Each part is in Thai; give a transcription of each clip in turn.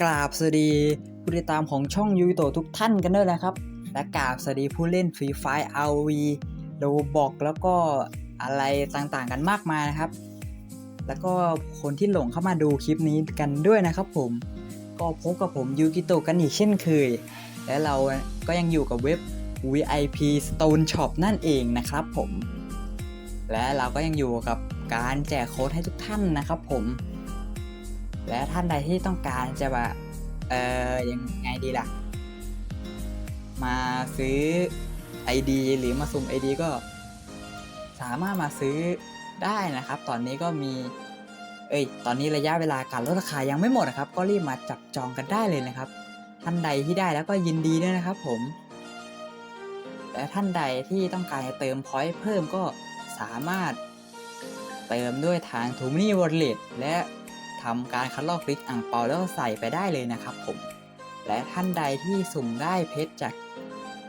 กราบสวัสดีผู้ติดตามของช่องยูโตทุกท่านกันด้วยนะครับ และกราบสวัสดีผู้เล่นฟรีไฟร์อาวีโลบอกแล้วก็อะไรต่างๆกันมากมายนะครับ แล้วก็คนที่หลงเข้ามาดูคลิปนี้กันด้วยนะครับผม ก็พบกับผมยูกิโตกันอีกเช่นเคย และเราก็ยังอยู่กับเว็บ VIP Stone Shop นั่นเองนะครับผม และเราก็ยังอยู่กับการแจกโค้ดให้ทุกท่านนะครับผม และท่านใดที่ต้องการจะแบบเออยังไงดีล่ะ มาซื้อ ID หรือมาสุ่ม ID ก็ สามารถมาซื้อได้นะครับ ตอนนี้ก็มี เอ้ย ตอนนี้ระยะเวลาการลดราคายังไม่หมดนะครับ ก็รีบมาจับจองกันได้เลยนะครับ ท่านใดที่ได้แล้วก็ยินดีด้วยนะครับผม และท่านใดที่ต้องการจะเติมพอยต์เพิ่มก็สามารถเติมด้วยทาง t o m นี่ Wallet และ ทำการคัดลอกลิสต์อ่างเปาแล้วใส่ไปได้เลยนะครับผม และท่านใดที่สุ่มได้เพชรจาก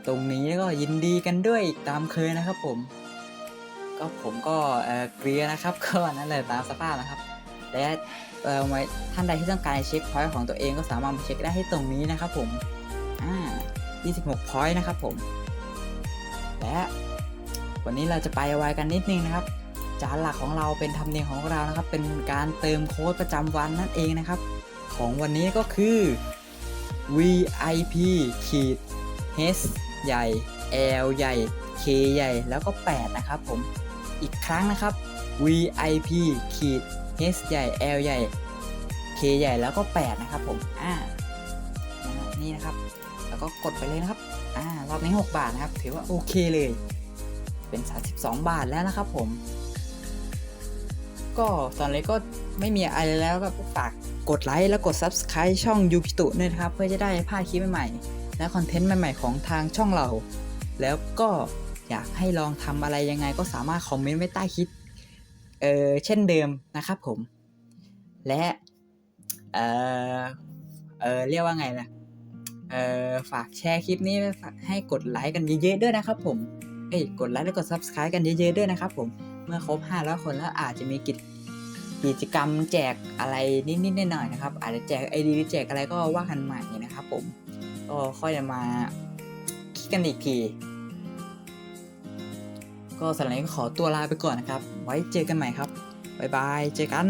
ตรงนี้ก็ยินดีกันด้วยตามเคยนะครับผม ก็ผมก็เออเกลียนะครับก็นั่นแหละตามสภาพนะครับ และเออไว้ท่านใดที่ต้องการเช็คพอยต์ของตัวเองก็สามารถมาเช็คได้ที่ตรงนี้นะครับผมอ่า26พอยต์นะครับผม และวันนี้เราจะไปไวกันนิดนึงนะครับ จานหลักของเราเป็นธรรมเนียมของเรานะครับ เป็นการเติมโค้ดประจำวันนั่นเองนะครับ ของวันนี้ก็คือ VIP ขีด H ใหญ่ L ใหญ่ K ใหญ่แล้วก็ 8 นะครับผมอีกครั้งนะครับ VIP ขีด H ใหญ่ L ใหญ่ K ใหญ่แล้วก็ 8 นะครับผมอ่านี่นะครับ แล้วก็กดไปเลยนะครับอ่ารอบนี้ 6 บาทนะครับ ถือว่าโอเคเลย เป็น 32 บาทแล้วนะครับผม ก็ตอนนี้ก็ไม่มีอะไรแล้วก็ฝากกดไลค์แล้วกด Subscribe ช่องยูกิตุด้วยนะครับ เพื่อจะได้พลาดคลิปใหม่ๆ และคอนเทนต์ใหม่ๆ ของทางช่องเรา แล้วก็อยากให้ลองทำอะไรยังไงก็สามารถคอมเมนต์ไว้ใต้คลิปเออเช่นเดิมนะครับผม และเออเออเรียกว่าไงนะเออฝากแชร์คลิปนี้ให้กดไลค์กันเยอะๆด้วยนะครับผมเอ้ยกดไลค์แล้วกด Subscribe กันเยอะๆด้วยนะครับผม เมื่อครบ 500 คนแล้วอาจจะมีกิจกิจกรรมแจกอะไรนิดๆหน่อยๆนะครับ อาจจะแจกไอดีแจกอะไรก็ว่ากันใหม่นะครับ ผมก็ค่อยจะมาคิดกันอีกที ก็สำหรับวันนี้ก็ขอตัวลาไปก่อนนะครับ ไว้เจอกันใหม่ครับบ๊ายบายเจอกัน